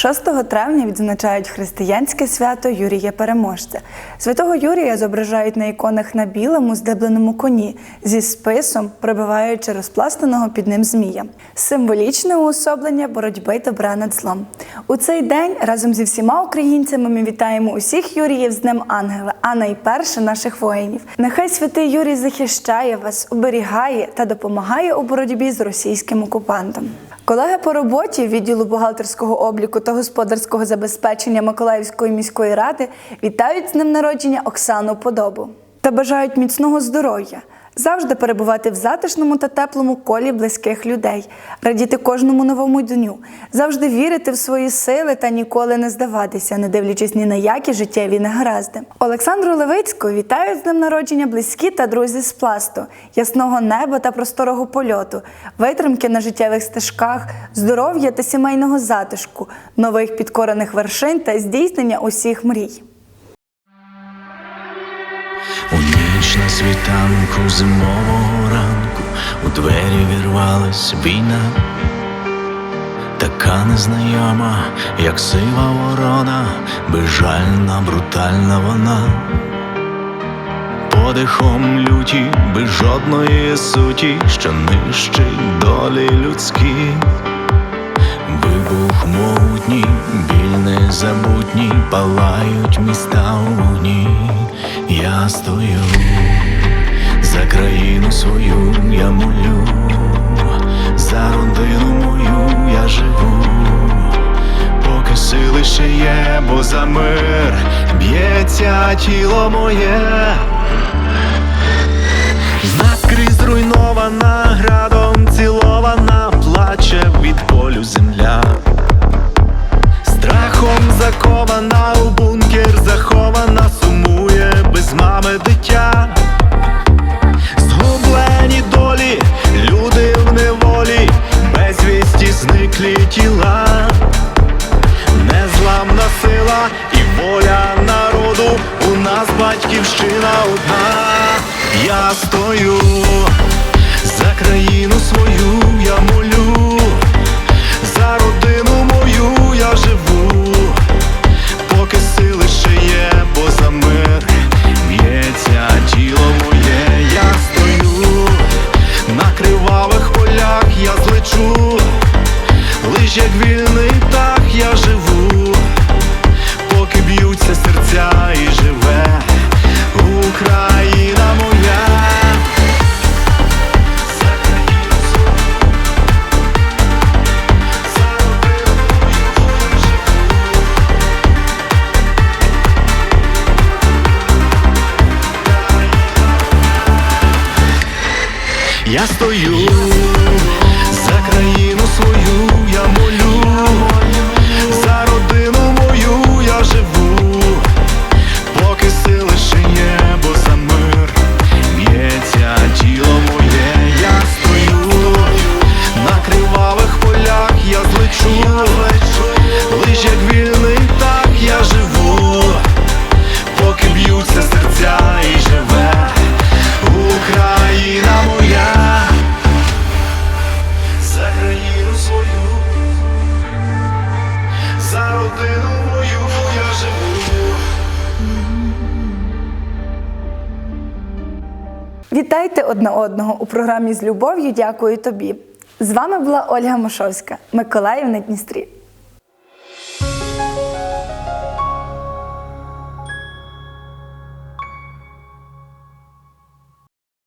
6 травня відзначають християнське свято Юрія Переможця. Святого Юрія зображають на іконах на білому здебленому коні зі списом, пробиваючи розпластаного під ним змія. Символічне уособлення боротьби добра над злом. У цей день разом зі всіма українцями ми вітаємо усіх Юріїв з Днем Ангела, а найперше наших воїнів. Нехай святий Юрій захищає вас, оберігає та допомагає у боротьбі з російським окупантом. Колеги по роботі відділу бухгалтерського обліку та господарського забезпечення Миколаївської міської ради вітають з ним народження Оксану Подобу та бажають міцного здоров'я, завжди перебувати в затишному та теплому колі близьких людей, радіти кожному новому дню, завжди вірити в свої сили та ніколи не здаватися, не дивлячись ні на які життєві негаразди. Олександру Левицьку вітають з днем народження близькі та друзі з пласту, ясного неба та просторого польоту, витримки на життєвих стежках, здоров'я та сімейного затишку, нових підкорених вершин та здійснення усіх мрій. Світанку зимового ранку у двері вірвалась війна, така незнайома, як сива ворона, безжальна, брутальна вона, подихом люті, без жодної суті, що нищить долі людські. Вибух могутній, біль незабутній, палають міста у вогні. Я стою за країну свою, я молю, за родину мою я живу, поки сили ще є, бо за мир б'ється тіло моє. Наскрізь зруйнована, градом цілована, плаче від болю земля. Страхом закована, у бункер захована, сумує без мами дитя. Сила і воля народу, у нас батьківщина одна. Я стою Я стою Вітайте одне одного у програмі з любов'ю. Дякую тобі. З вами була Ольга Мошовська, Миколаїв на Дністрі.